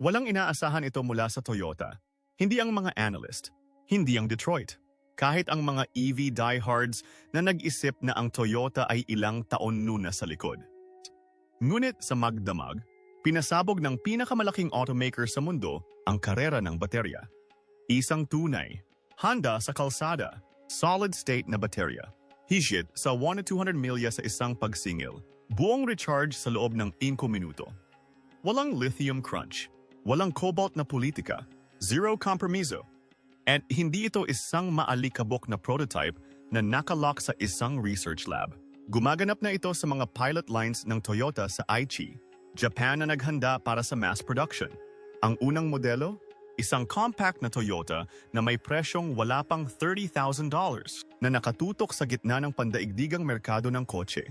Walang inaasahan ito mula sa Toyota. Hindi ang mga analyst. Hindi ang Detroit. Kahit ang mga EV diehards na nag-isip na ang Toyota ay ilang taon nuna sa likod. Ngunit sa magdamag, pinasabog ng pinakamalaking automaker sa mundo ang karera ng baterya. Isang tunay, handa sa kalsada, solid-state na baterya. Higit sa 1 to 200 milya sa isang pagsingil, buong recharge sa loob ng 5 minuto. Walang lithium crunch, walang cobalt na politika, zero compromiso. At hindi ito isang maalikabok na prototype na nakalock sa isang research lab. Gumaganap na ito sa mga pilot lines ng Toyota sa Aichi, Japan na naghanda para sa mass production. Ang unang modelo, isang compact na Toyota na may presyong wala pang $30,000 na nakatutok sa gitna ng pandaigdigang merkado ng kotse.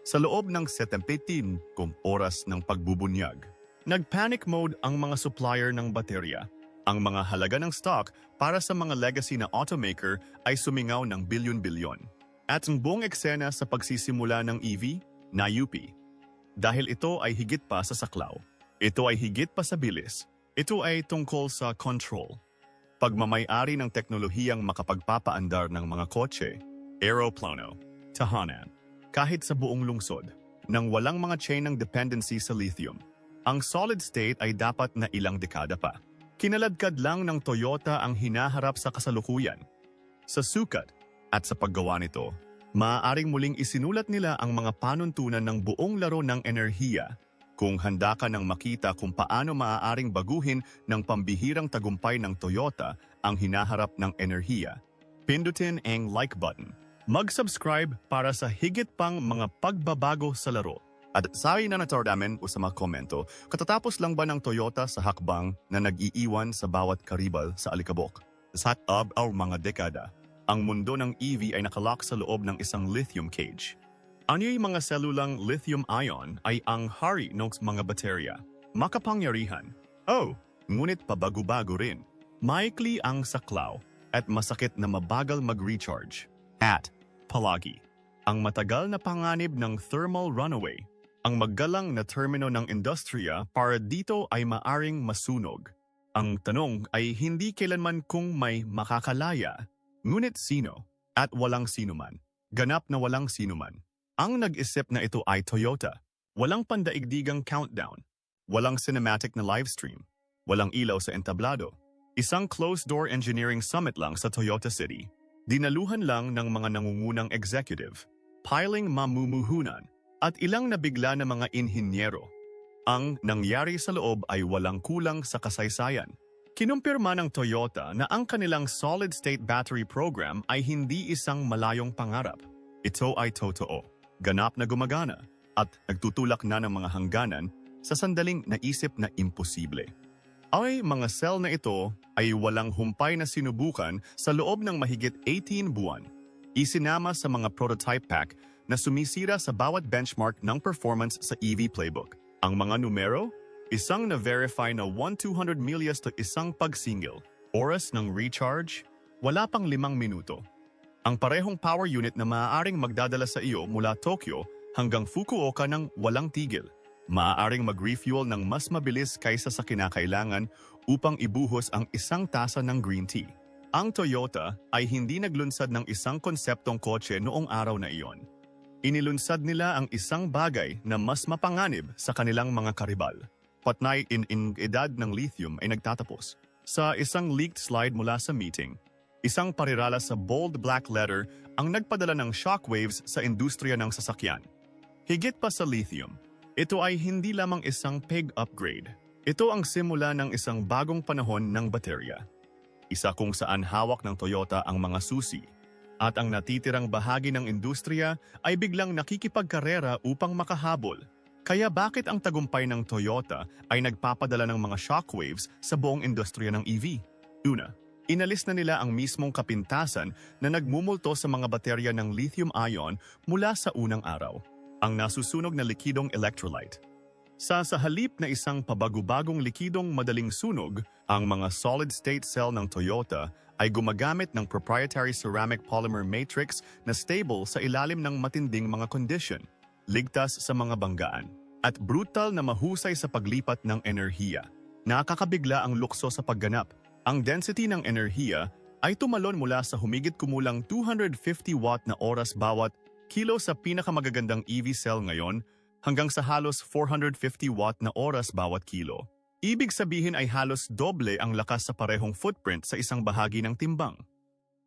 Sa loob ng 17 kung oras ng pagbubunyag, nag-panic mode ang mga supplier ng baterya. Ang mga halaga ng stock para sa mga legacy na automaker ay sumingaw ng bilyon-bilyon. At ang buong eksena sa pagsisimula ng EV, nayupi. Dahil ito ay higit pa sa saklaw. Ito ay higit pa sa bilis. Ito ay tungkol sa control. Pagmamayari ng teknolohiyang makapagpapaandar ng mga kotse, aeroplano, tahanan, kahit sa buong lungsod, nang walang mga chain ng dependency sa lithium. Ang solid state ay dapat na ilang dekada pa. Kinaladkad lang ng Toyota ang hinaharap sa kasalukuyan. Sa sukat at sa paggawa nito, maaaring muling isinulat nila ang mga panuntunan ng buong laro ng enerhiya kung handa ka nang makita kung paano maaaring baguhin ng pambihirang tagumpay ng Toyota ang hinaharap ng enerhiya. Pindutin ang like button. Mag-subscribe para sa higit pang mga pagbabago sa laro. At sabi na natordamen o sa mga komento, katatapos lang ba ng Toyota sa hakbang na nag-iiwan sa bawat karibal sa alikabok? Sa ab our mga dekada, ang mundo ng EV ay nakalock sa loob ng isang lithium cage. Anyo'y mga selulang lithium-ion ay ang hari ng mga baterya. Makapangyarihan. Oh, ngunit pabago-bago rin. Maikli ang saklaw at masakit na mabagal mag-recharge. At, palagi, ang matagal na panganib ng thermal runaway, ang maggalang na termino ng industriya para dito ay maaring masunog. Ang tanong ay hindi kailanman kung may makakalaya Ngunit sino? At walang sino man. Ganap na walang sino man. Ang nag-isip na ito ay Toyota. Walang pandaigdigang countdown. Walang cinematic na livestream. Walang ilaw sa entablado. Isang closed-door engineering summit lang sa Toyota City. Dinaluhan lang ng mga nangungunang executive, piling mamumuhunan, at ilang nabigla na mga inhinyero. Ang nangyari sa loob ay walang kulang sa kasaysayan. Kinumpirma ng Toyota na ang kanilang solid-state battery program ay hindi isang malayong pangarap. Ito ay totoo, ganap na gumagana, at nagtutulak na ng mga hangganan sa sandaling naisip na imposible. Ay mga cell na ito ay walang humpay na sinubukan sa loob ng mahigit 18 buwan. Isinama sa mga prototype pack na sumisira sa bawat benchmark ng performance sa EV Playbook. Ang mga numero Isang na-verify na 1-200 milyas to isang pagsingil. Oras ng recharge, wala pang limang minuto. Ang parehong power unit na maaaring magdadala sa iyo mula Tokyo hanggang Fukuoka ng walang tigil. Maaaring mag-refuel ng mas mabilis kaysa sa kinakailangan upang ibuhos ang isang tasa ng green tea. Ang Toyota ay hindi naglunsad ng isang konseptong kotse noong araw na iyon. Inilunsad nila ang isang bagay na mas mapanganib sa kanilang mga karibal patnay in, in edad ng lithium ay nagtatapos. Sa isang leaked slide mula sa meeting, isang parirala sa bold black letter ang nagpadala ng shockwaves sa industriya ng sasakyan. Higit pa sa lithium, ito ay hindi lamang isang peg upgrade. Ito ang simula ng isang bagong panahon ng baterya. Isa kung saan hawak ng Toyota ang mga susi at ang natitirang bahagi ng industriya ay biglang nakikipagkarera upang makahabol kaya bakit ang tagumpay ng Toyota ay nagpapadala ng mga shockwaves sa buong industriya ng EV? Una, inalis na nila ang mismong kapintasan na nagmumulto sa mga baterya ng lithium-ion mula sa unang araw, ang nasusunog na likidong electrolyte. Sa sa halip na isang pabago-bagong likidong madaling sunog, ang mga solid-state cell ng Toyota ay gumagamit ng proprietary ceramic polymer matrix na stable sa ilalim ng matinding mga condition ligtas sa mga banggaan, at brutal na mahusay sa paglipat ng enerhiya. Nakakabigla ang lukso sa pagganap. Ang density ng enerhiya ay tumalon mula sa humigit kumulang 250 watt na oras bawat kilo sa pinakamagagandang EV cell ngayon hanggang sa halos 450 watt na oras bawat kilo. Ibig sabihin ay halos doble ang lakas sa parehong footprint sa isang bahagi ng timbang.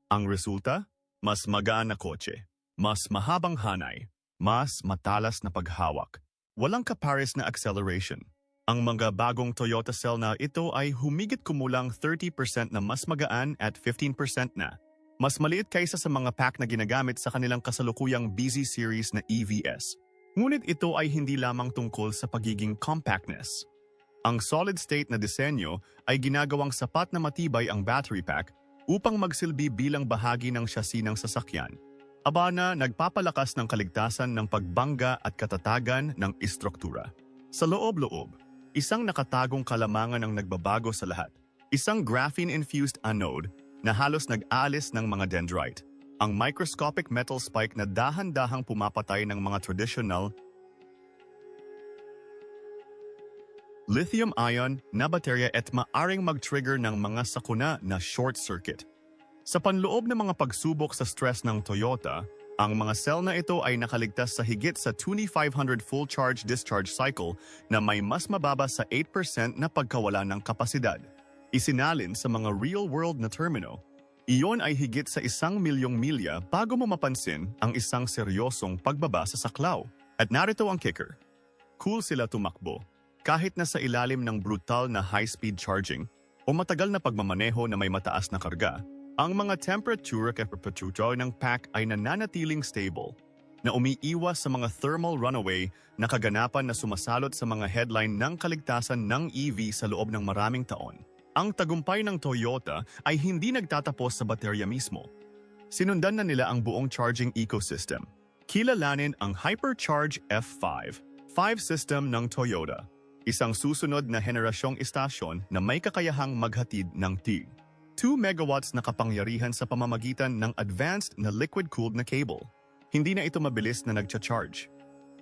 Ang resulta? Mas magaan na kotse, mas mahabang hanay, mas matalas na paghawak, walang kapares na acceleration. Ang mga bagong Toyota Cell na ito ay humigit kumulang 30% na mas magaan at 15% na. Mas maliit kaysa sa mga pack na ginagamit sa kanilang kasalukuyang BZ series na EVS. Ngunit ito ay hindi lamang tungkol sa pagiging compactness. Ang solid-state na disenyo ay ginagawang sapat na matibay ang battery pack upang magsilbi bilang bahagi ng chassis ng sasakyan. Aba na nagpapalakas ng kaligtasan ng pagbangga at katatagan ng istruktura. Sa loob-loob, isang nakatagong kalamangan ang nagbabago sa lahat. Isang graphene-infused anode na halos nag-alis ng mga dendrite. Ang microscopic metal spike na dahan-dahang pumapatay ng mga traditional lithium-ion na baterya at maaring mag-trigger ng mga sakuna na short circuit. Sa panloob ng mga pagsubok sa stress ng Toyota, ang mga cell na ito ay nakaligtas sa higit sa 2500 full charge discharge cycle na may mas mababa sa 8% na pagkawala ng kapasidad. Isinalin sa mga real-world na termino, iyon ay higit sa isang milyong milya bago mo mapansin ang isang seryosong pagbaba sa saklaw. At narito ang kicker. Cool sila tumakbo kahit na sa ilalim ng brutal na high-speed charging o matagal na pagmamaneho na may mataas na karga, ang mga temperature at temperature ng pack ay nananatiling stable na umiiwas sa mga thermal runaway na kaganapan na sumasalot sa mga headline ng kaligtasan ng EV sa loob ng maraming taon. Ang tagumpay ng Toyota ay hindi nagtatapos sa baterya mismo. Sinundan na nila ang buong charging ecosystem. Kilalanin ang Hypercharge F5, 5 system ng Toyota isang susunod na henerasyong istasyon na may kakayahang maghatid ng TIG. 2 megawatts na kapangyarihan sa pamamagitan ng advanced na liquid-cooled na cable. Hindi na ito mabilis na nagcha-charge.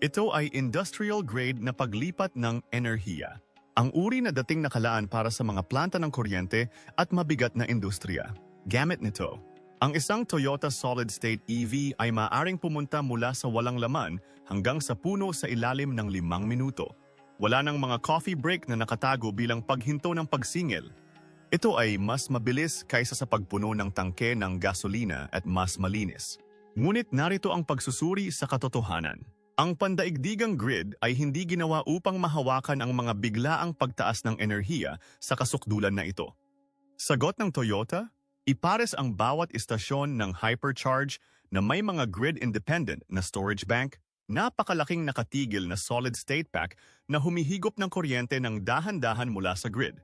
Ito ay industrial-grade na paglipat ng enerhiya. Ang uri na dating nakalaan para sa mga planta ng kuryente at mabigat na industriya. Gamit nito, ang isang Toyota solid-state EV ay maaring pumunta mula sa walang laman hanggang sa puno sa ilalim ng limang minuto. Wala nang mga coffee break na nakatago bilang paghinto ng pagsingil. Ito ay mas mabilis kaysa sa pagpuno ng tangke ng gasolina at mas malinis. Ngunit narito ang pagsusuri sa katotohanan. Ang pandaigdigang grid ay hindi ginawa upang mahawakan ang mga biglaang pagtaas ng enerhiya sa kasukdulan na ito. Sagot ng Toyota, ipares ang bawat istasyon ng hypercharge na may mga grid-independent na storage bank, napakalaking nakatigil na solid-state pack na humihigop ng kuryente ng dahan-dahan mula sa grid.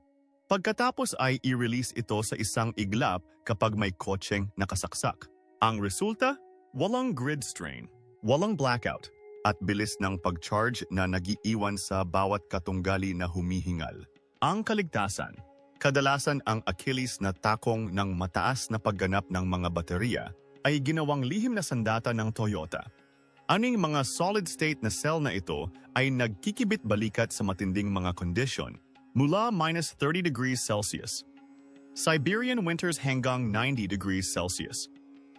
Pagkatapos ay i-release ito sa isang iglap kapag may kotseng nakasaksak. Ang resulta? Walang grid strain, walang blackout, at bilis ng pag-charge na nagiiwan sa bawat katunggali na humihingal. Ang kaligtasan, kadalasan ang Achilles na takong ng mataas na pagganap ng mga baterya, ay ginawang lihim na sandata ng Toyota. Aning mga solid-state na cell na ito ay nagkikibit balikat sa matinding mga kondisyon? Mula minus 30 degrees Celsius, Siberian winters hanggang 90 degrees Celsius,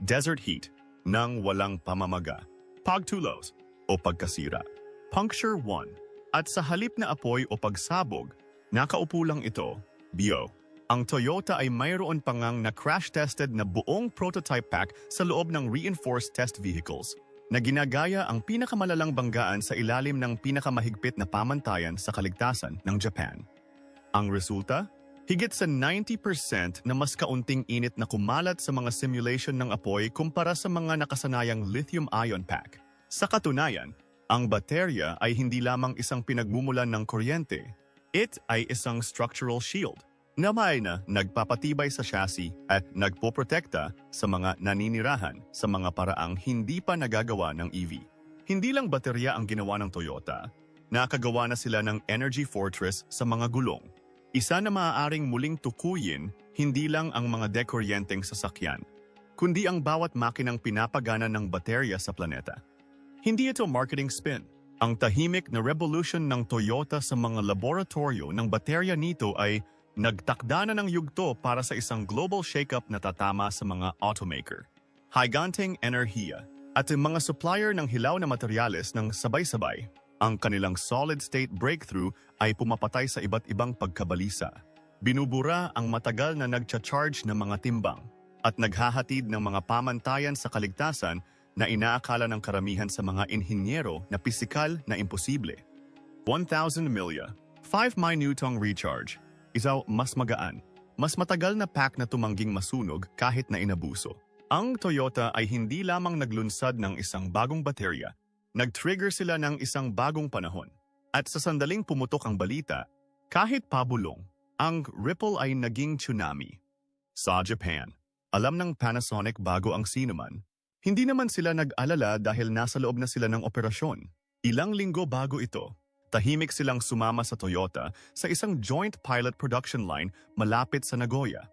desert heat nang walang pamamaga, pagtulos o pagkasira, puncture 1, at sa halip na apoy o pagsabog, nakaupo lang ito, bio. Ang Toyota ay mayroon pangang na crash-tested na buong prototype pack sa loob ng reinforced test vehicles na ginagaya ang pinakamalalang banggaan sa ilalim ng pinakamahigpit na pamantayan sa kaligtasan ng Japan. Ang resulta? Higit sa 90% na mas kaunting init na kumalat sa mga simulation ng apoy kumpara sa mga nakasanayang lithium-ion pack. Sa katunayan, ang baterya ay hindi lamang isang pinagmumulan ng kuryente, it ay isang structural shield na may na nagpapatibay sa chassis at nagpoprotekta sa mga naninirahan sa mga paraang hindi pa nagagawa ng EV. Hindi lang baterya ang ginawa ng Toyota, nakagawa na sila ng Energy Fortress sa mga gulong. Isa na maaaring muling tukuyin hindi lang ang mga dekoryenteng sasakyan, kundi ang bawat makinang pinapagana ng baterya sa planeta. Hindi ito marketing spin. Ang tahimik na revolution ng Toyota sa mga laboratorio ng baterya nito ay nagtakda na ng yugto para sa isang global shakeup na tatama sa mga automaker. Higanting enerhiya at ang mga supplier ng hilaw na materyales ng sabay-sabay. Ang kanilang solid-state breakthrough ay pumapatay sa iba't ibang pagkabalisa. Binubura ang matagal na nagcha-charge ng mga timbang at naghahatid ng mga pamantayan sa kaligtasan na inaakala ng karamihan sa mga inhinyero na pisikal na imposible. 1,000 milya, 5 minutong recharge, isaw mas magaan, mas matagal na pack na tumangging masunog kahit na inabuso. Ang Toyota ay hindi lamang naglunsad ng isang bagong baterya, nag-trigger sila ng isang bagong panahon. At sa sandaling pumutok ang balita, kahit pabulong, ang ripple ay naging tsunami. Sa Japan, alam ng Panasonic bago ang sinuman, hindi naman sila nag-alala dahil nasa loob na sila ng operasyon. Ilang linggo bago ito, tahimik silang sumama sa Toyota sa isang joint pilot production line malapit sa Nagoya.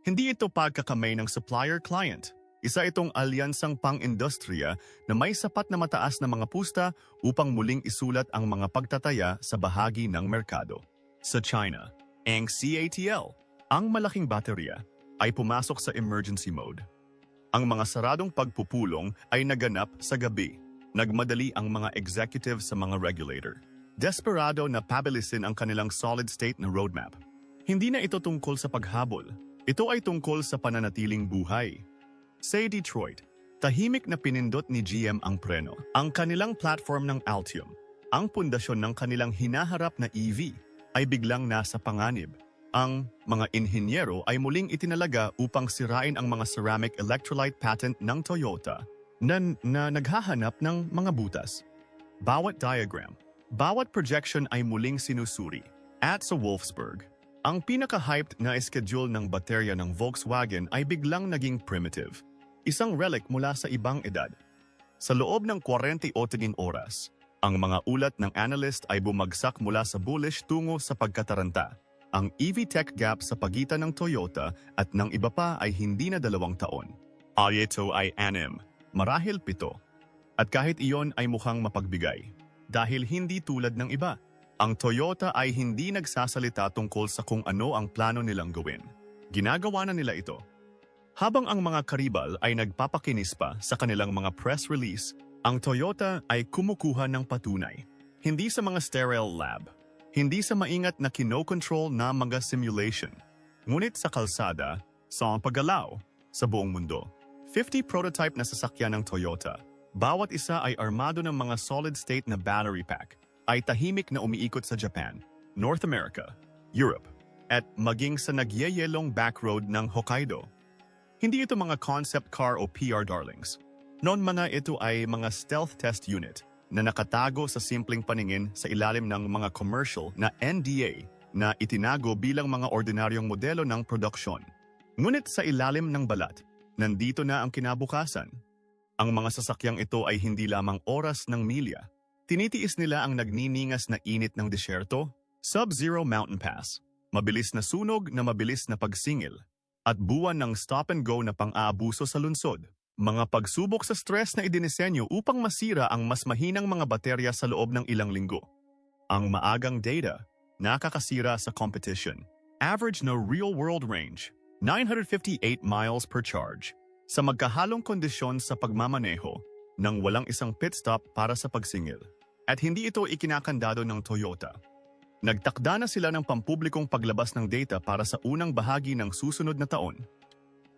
Hindi ito pagkakamay ng supplier-client. Isa itong alyansang pang-industriya na may sapat na mataas na mga pusta upang muling isulat ang mga pagtataya sa bahagi ng merkado. Sa China, ang CATL, ang malaking baterya, ay pumasok sa emergency mode. Ang mga saradong pagpupulong ay naganap sa gabi. Nagmadali ang mga executive sa mga regulator. Desperado na pabilisin ang kanilang solid-state na roadmap. Hindi na ito tungkol sa paghabol. Ito ay tungkol sa pananatiling buhay. Sa Detroit, tahimik na pinindot ni GM ang preno. Ang kanilang platform ng Altium, ang pundasyon ng kanilang hinaharap na EV, ay biglang nasa panganib. Ang mga inhinyero ay muling itinalaga upang sirain ang mga ceramic electrolyte patent ng Toyota na, na naghahanap ng mga butas. Bawat diagram, bawat projection ay muling sinusuri. At sa Wolfsburg, ang pinaka-hyped na schedule ng baterya ng Volkswagen ay biglang naging primitive. Isang relic mula sa ibang edad. Sa loob ng 48 oras, ang mga ulat ng analyst ay bumagsak mula sa bullish tungo sa pagkataranta. Ang EV tech gap sa pagitan ng Toyota at ng iba pa ay hindi na dalawang taon. Alyeto ay anim, marahil pito. At kahit iyon ay mukhang mapagbigay. Dahil hindi tulad ng iba, ang Toyota ay hindi nagsasalita tungkol sa kung ano ang plano nilang gawin. Ginagawa na nila ito. Habang ang mga karibal ay nagpapakinis pa sa kanilang mga press release, ang Toyota ay kumukuha ng patunay. Hindi sa mga sterile lab, hindi sa maingat na kinokontrol na mga simulation, ngunit sa kalsada, sa paggalaw, sa buong mundo. 50 prototype na sasakyan ng Toyota, bawat isa ay armado ng mga solid-state na battery pack, ay tahimik na umiikot sa Japan, North America, Europe, at maging sa nagyayelong backroad ng Hokkaido. Hindi ito mga concept car o PR darlings. Noon man na ito ay mga stealth test unit na nakatago sa simpleng paningin sa ilalim ng mga commercial na NDA na itinago bilang mga ordinaryong modelo ng produksyon. Ngunit sa ilalim ng balat, nandito na ang kinabukasan. Ang mga sasakyang ito ay hindi lamang oras ng milya, Tinitiis nila ang nagniningas na init ng disyerto, Sub-Zero Mountain Pass, mabilis na sunog na mabilis na pagsingil, at buwan ng stop-and-go na pang-aabuso sa lunsod. Mga pagsubok sa stress na idinisenyo upang masira ang mas mahinang mga baterya sa loob ng ilang linggo. Ang maagang data, nakakasira sa competition. Average na real-world range, 958 miles per charge. Sa magkahalong kondisyon sa pagmamaneho, nang walang isang pit stop para sa pagsingil at hindi ito ikinakandado ng Toyota. Nagtakda na sila ng pampublikong paglabas ng data para sa unang bahagi ng susunod na taon.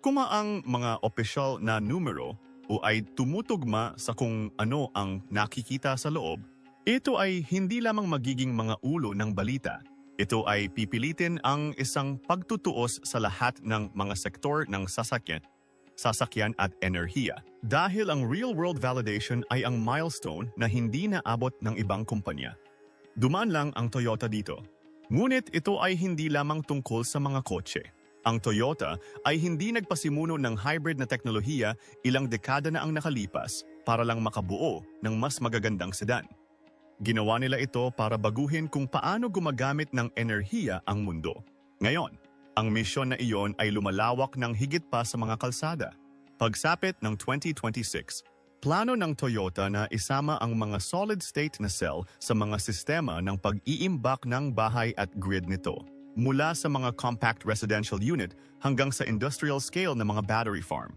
Kung ang mga opisyal na numero o ay tumutugma sa kung ano ang nakikita sa loob, ito ay hindi lamang magiging mga ulo ng balita. Ito ay pipilitin ang isang pagtutuos sa lahat ng mga sektor ng sasakyan sasakyan at enerhiya. Dahil ang real-world validation ay ang milestone na hindi naabot ng ibang kumpanya. Dumaan lang ang Toyota dito. Ngunit ito ay hindi lamang tungkol sa mga kotse. Ang Toyota ay hindi nagpasimuno ng hybrid na teknolohiya ilang dekada na ang nakalipas para lang makabuo ng mas magagandang sedan. Ginawa nila ito para baguhin kung paano gumagamit ng enerhiya ang mundo. Ngayon, ang misyon na iyon ay lumalawak ng higit pa sa mga kalsada. Pagsapit ng 2026, Plano ng Toyota na isama ang mga solid-state na cell sa mga sistema ng pag-iimbak ng bahay at grid nito. Mula sa mga compact residential unit hanggang sa industrial scale na mga battery farm.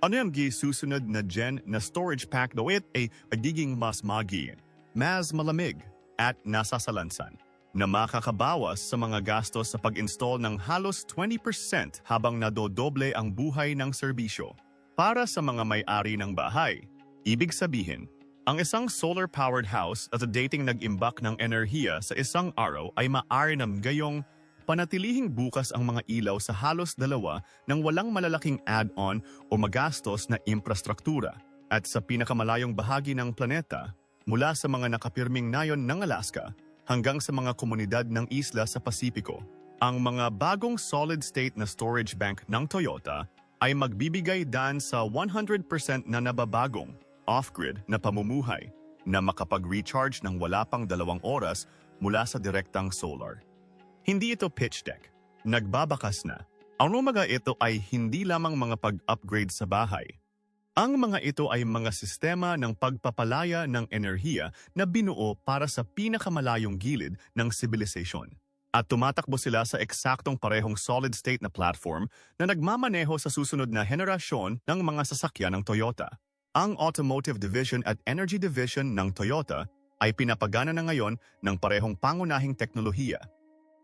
Ano yung susunod na gen na storage pack daw it ay pagiging mas magiin, mas malamig at nasasalansan na makakabawas sa mga gastos sa pag-install ng halos 20% habang nadodoble ang buhay ng serbisyo. Para sa mga may-ari ng bahay, ibig sabihin, ang isang solar-powered house at dating nag-imbak ng enerhiya sa isang araw ay maaari ng gayong panatilihing bukas ang mga ilaw sa halos dalawa ng walang malalaking add-on o magastos na infrastruktura. At sa pinakamalayong bahagi ng planeta, mula sa mga nakapirming nayon ng Alaska hanggang sa mga komunidad ng isla sa Pasipiko, ang mga bagong solid-state na storage bank ng Toyota ay magbibigay dan sa 100% na nababagong off-grid na pamumuhay na makapag-recharge ng wala pang dalawang oras mula sa direktang solar. Hindi ito pitch deck. Nagbabakas na. Ang mga ito ay hindi lamang mga pag-upgrade sa bahay. Ang mga ito ay mga sistema ng pagpapalaya ng enerhiya na binuo para sa pinakamalayong gilid ng sibilisasyon at tumatakbo sila sa eksaktong parehong solid-state na platform na nagmamaneho sa susunod na henerasyon ng mga sasakyan ng Toyota. Ang Automotive Division at Energy Division ng Toyota ay pinapagana na ngayon ng parehong pangunahing teknolohiya.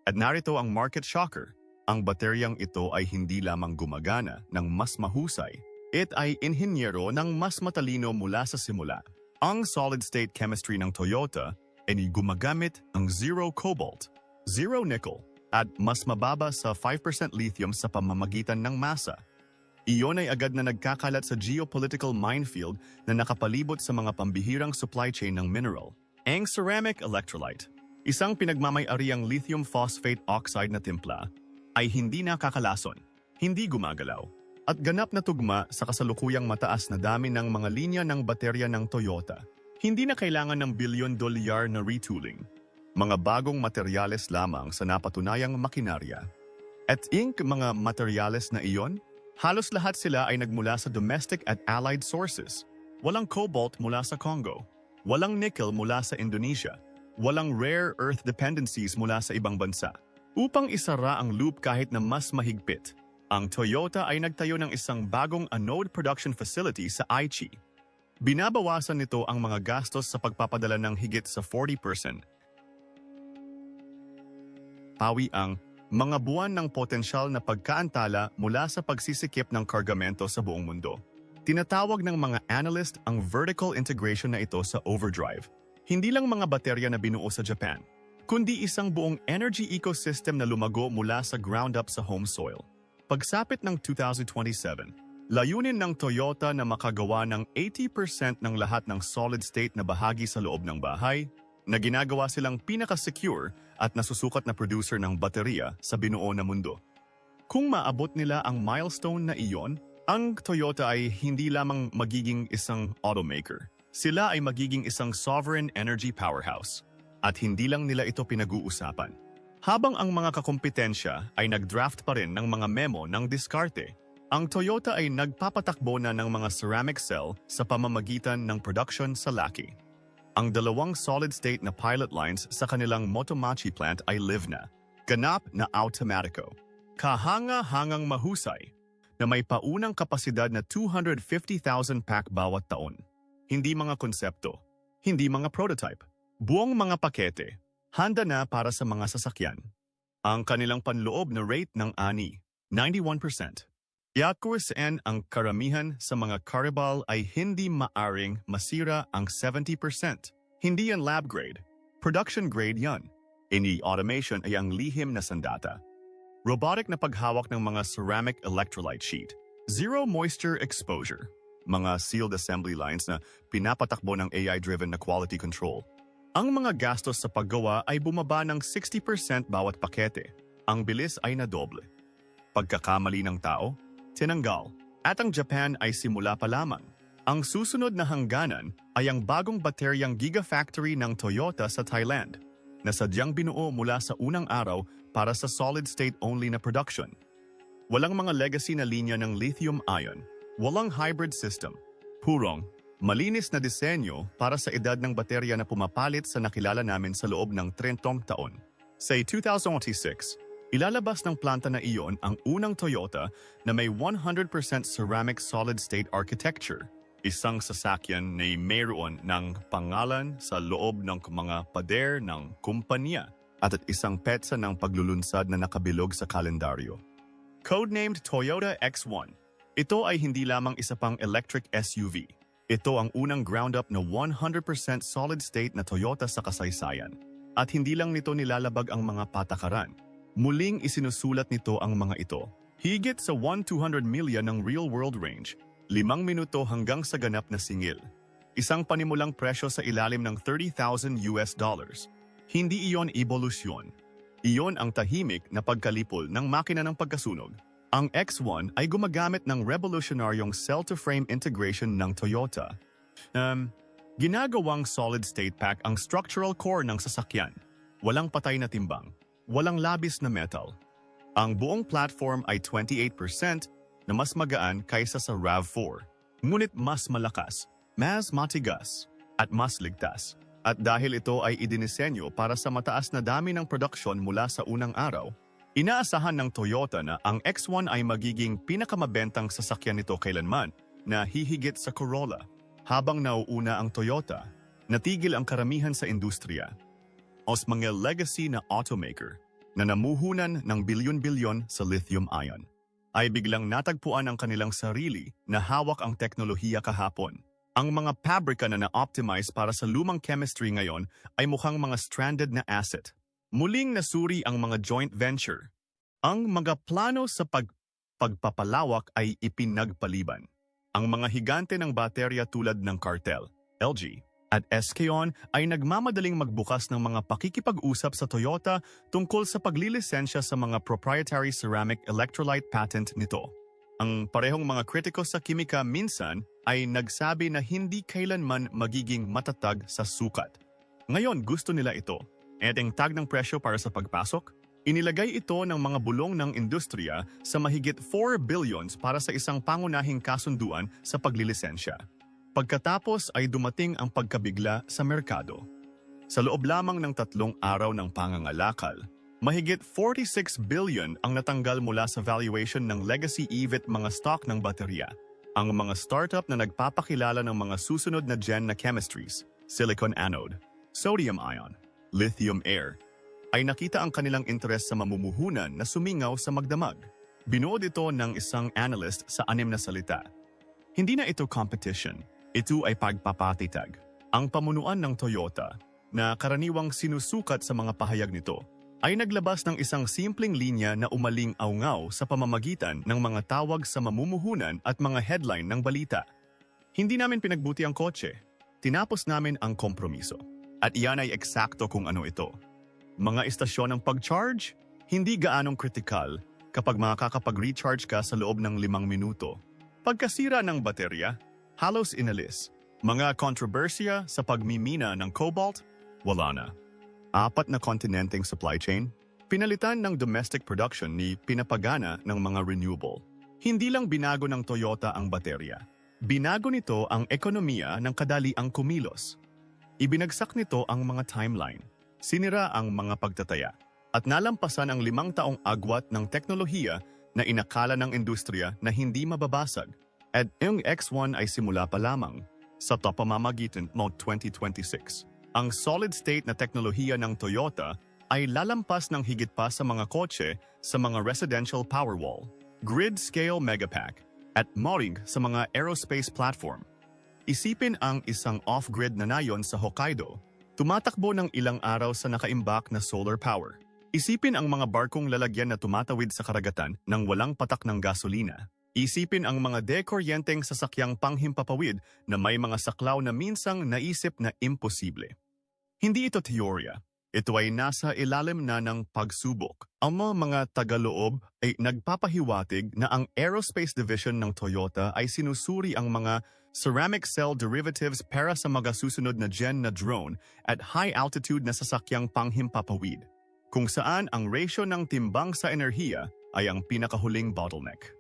At narito ang market shocker. Ang bateryang ito ay hindi lamang gumagana ng mas mahusay, it ay inhinyero ng mas matalino mula sa simula. Ang solid-state chemistry ng Toyota ay gumagamit ng zero cobalt zero nickel, at mas mababa sa 5% lithium sa pamamagitan ng masa. Iyon ay agad na nagkakalat sa geopolitical minefield na nakapalibot sa mga pambihirang supply chain ng mineral. Ang ceramic electrolyte, isang pinagmamay-ariang lithium phosphate oxide na timpla, ay hindi nakakalason, hindi gumagalaw, at ganap na tugma sa kasalukuyang mataas na dami ng mga linya ng baterya ng Toyota. Hindi na kailangan ng bilyon dolyar na retooling mga bagong materyales lamang sa napatunayang makinarya. At ink mga materyales na iyon, halos lahat sila ay nagmula sa domestic at allied sources. Walang cobalt mula sa Congo, walang nickel mula sa Indonesia, walang rare earth dependencies mula sa ibang bansa. Upang isara ang loop kahit na mas mahigpit, ang Toyota ay nagtayo ng isang bagong anode production facility sa Aichi. Binabawasan nito ang mga gastos sa pagpapadala ng higit sa 40% pawi ang mga buwan ng potensyal na pagkaantala mula sa pagsisikip ng kargamento sa buong mundo. Tinatawag ng mga analyst ang vertical integration na ito sa overdrive. Hindi lang mga baterya na binuo sa Japan, kundi isang buong energy ecosystem na lumago mula sa ground up sa home soil. Pagsapit ng 2027, layunin ng Toyota na makagawa ng 80% ng lahat ng solid-state na bahagi sa loob ng bahay na ginagawa silang pinaka-secure at nasusukat na producer ng baterya sa binuo na mundo. Kung maabot nila ang milestone na iyon, ang Toyota ay hindi lamang magiging isang automaker. Sila ay magiging isang sovereign energy powerhouse. At hindi lang nila ito pinag-uusapan. Habang ang mga kakompetensya ay nag-draft pa rin ng mga memo ng diskarte, ang Toyota ay nagpapatakbo na ng mga ceramic cell sa pamamagitan ng production sa Laki. Ang dalawang solid-state na pilot lines sa kanilang Motomachi plant ay live na, ganap na automatico, kahanga-hangang mahusay, na may paunang kapasidad na 250,000 pack bawat taon. Hindi mga konsepto, hindi mga prototype, buong mga pakete, handa na para sa mga sasakyan. Ang kanilang panloob na rate ng ani, 91%. Yakuisen ang karamihan sa mga Caribal ay hindi maaring masira ang 70%. Hindi yan lab grade. Production grade yan. Ini automation ay ang lihim na sandata. Robotic na paghawak ng mga ceramic electrolyte sheet. Zero moisture exposure. Mga sealed assembly lines na pinapatakbo ng AI-driven na quality control. Ang mga gastos sa paggawa ay bumaba ng 60% bawat pakete. Ang bilis ay nadoble. Pagkakamali ng tao, tinanggal, at ang Japan ay simula pa lamang. Ang susunod na hangganan ay ang bagong bateryang gigafactory ng Toyota sa Thailand, na sadyang binuo mula sa unang araw para sa solid-state only na production. Walang mga legacy na linya ng lithium-ion, walang hybrid system, purong Malinis na disenyo para sa edad ng baterya na pumapalit sa nakilala namin sa loob ng 30 taon. Sa 2026, ilalabas ng planta na iyon ang unang Toyota na may 100% ceramic solid-state architecture. Isang sasakyan na mayroon ng pangalan sa loob ng mga pader ng kumpanya at isang petsa ng paglulunsad na nakabilog sa kalendaryo. Codenamed Toyota X1, ito ay hindi lamang isa pang electric SUV. Ito ang unang ground-up na 100% solid-state na Toyota sa kasaysayan. At hindi lang nito nilalabag ang mga patakaran. Muling isinusulat nito ang mga ito. Higit sa 1-200 million ng real-world range, limang minuto hanggang sa ganap na singil. Isang panimulang presyo sa ilalim ng 30,000 US dollars. Hindi iyon evolusyon. Iyon ang tahimik na pagkalipol ng makina ng pagkasunog. Ang X1 ay gumagamit ng revolutionaryong cell-to-frame integration ng Toyota. Um, ginagawang solid-state pack ang structural core ng sasakyan. Walang patay na timbang. Walang labis na metal. Ang buong platform ay 28% na mas magaan kaysa sa RAV4. Ngunit mas malakas, mas matigas, at mas ligtas. At dahil ito ay idinisenyo para sa mataas na dami ng produksyon mula sa unang araw, inaasahan ng Toyota na ang X1 ay magiging pinakamabentang sasakyan nito kailanman na hihigit sa Corolla. Habang nauuna ang Toyota, natigil ang karamihan sa industriya. Os mga legacy na automaker na namuhunan ng bilyon-bilyon sa lithium-ion ay biglang natagpuan ang kanilang sarili na hawak ang teknolohiya kahapon. Ang mga pabrika na na-optimize para sa lumang chemistry ngayon ay mukhang mga stranded na asset. Muling nasuri ang mga joint venture. Ang mga plano sa pag pagpapalawak ay ipinagpaliban. Ang mga higante ng baterya tulad ng Cartel, LG, at SKON ay nagmamadaling magbukas ng mga pakikipag-usap sa Toyota tungkol sa paglilisensya sa mga proprietary ceramic electrolyte patent nito. Ang parehong mga kritiko sa kimika minsan ay nagsabi na hindi kailanman magiging matatag sa sukat. Ngayon gusto nila ito. Eteng tag ng presyo para sa pagpasok, inilagay ito ng mga bulong ng industriya sa mahigit 4 billions para sa isang pangunahing kasunduan sa paglilisensya. Pagkatapos ay dumating ang pagkabigla sa merkado. Sa loob lamang ng tatlong araw ng pangangalakal, mahigit 46 billion ang natanggal mula sa valuation ng legacy EVIT mga stock ng baterya. Ang mga startup na nagpapakilala ng mga susunod na gen na chemistries, silicon anode, sodium ion, lithium air, ay nakita ang kanilang interes sa mamumuhunan na sumingaw sa magdamag. Binuod ito ng isang analyst sa anim na salita. Hindi na ito competition, ito ay pagpapatitag. Ang pamunuan ng Toyota, na karaniwang sinusukat sa mga pahayag nito, ay naglabas ng isang simpleng linya na umaling aungaw sa pamamagitan ng mga tawag sa mamumuhunan at mga headline ng balita. Hindi namin pinagbuti ang kotse. Tinapos namin ang kompromiso. At iyan ay eksakto kung ano ito. Mga istasyon ng pag-charge, hindi gaanong kritikal kapag makakapag-recharge ka sa loob ng limang minuto. Pagkasira ng baterya, halos inalis. Mga kontrobersya sa pagmimina ng cobalt, wala na. Apat na kontinenteng supply chain, pinalitan ng domestic production ni pinapagana ng mga renewable. Hindi lang binago ng Toyota ang baterya. Binago nito ang ekonomiya ng kadaliang kumilos. Ibinagsak nito ang mga timeline. Sinira ang mga pagtataya. At nalampasan ang limang taong agwat ng teknolohiya na inakala ng industriya na hindi mababasag. At yung X1 ay simula pa lamang sa pamamagitan ng 2026. Ang solid-state na teknolohiya ng Toyota ay lalampas ng higit pa sa mga kotse sa mga residential Powerwall, grid-scale megapack, at morig sa mga aerospace platform. Isipin ang isang off-grid na nayon sa Hokkaido, tumatakbo ng ilang araw sa nakaimbak na solar power. Isipin ang mga barkong lalagyan na tumatawid sa karagatan ng walang patak ng gasolina. Isipin ang mga dekoryenteng sasakyang panghimpapawid na may mga saklaw na minsang naisip na imposible. Hindi ito teorya. Ito ay nasa ilalim na ng pagsubok. Ang mga mga tagaloob ay nagpapahiwatig na ang Aerospace Division ng Toyota ay sinusuri ang mga ceramic cell derivatives para sa mga susunod na gen na drone at high-altitude na sasakyang panghimpapawid, kung saan ang ratio ng timbang sa enerhiya ay ang pinakahuling bottleneck.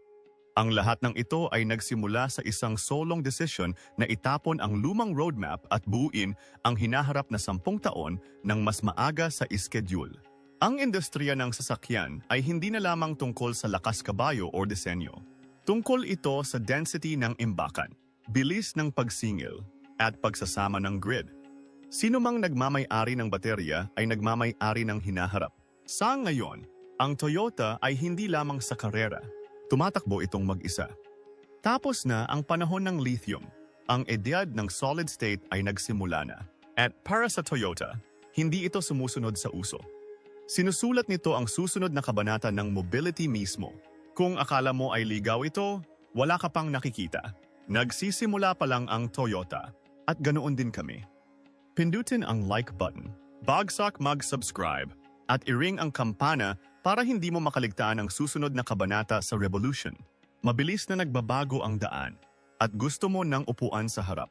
Ang lahat ng ito ay nagsimula sa isang solong desisyon na itapon ang lumang roadmap at buuin ang hinaharap na sampung taon ng mas maaga sa iskediul. Ang industriya ng sasakyan ay hindi na lamang tungkol sa lakas kabayo o disenyo. Tungkol ito sa density ng imbakan, bilis ng pagsingil, at pagsasama ng grid. Sino mang nagmamay-ari ng baterya ay nagmamay-ari ng hinaharap. Sa ngayon, ang Toyota ay hindi lamang sa karera. Tumatakbo itong mag-isa. Tapos na ang panahon ng lithium. Ang edad ng solid state ay nagsimula na. At para sa Toyota, hindi ito sumusunod sa uso. Sinusulat nito ang susunod na kabanata ng mobility mismo. Kung akala mo ay ligaw ito, wala ka pang nakikita. Nagsisimula pa lang ang Toyota. At ganoon din kami. Pindutin ang like button, bagsak mag-subscribe, at i-ring ang kampana para hindi mo makaligtaan ang susunod na kabanata sa Revolution. Mabilis na nagbabago ang daan at gusto mo ng upuan sa harap.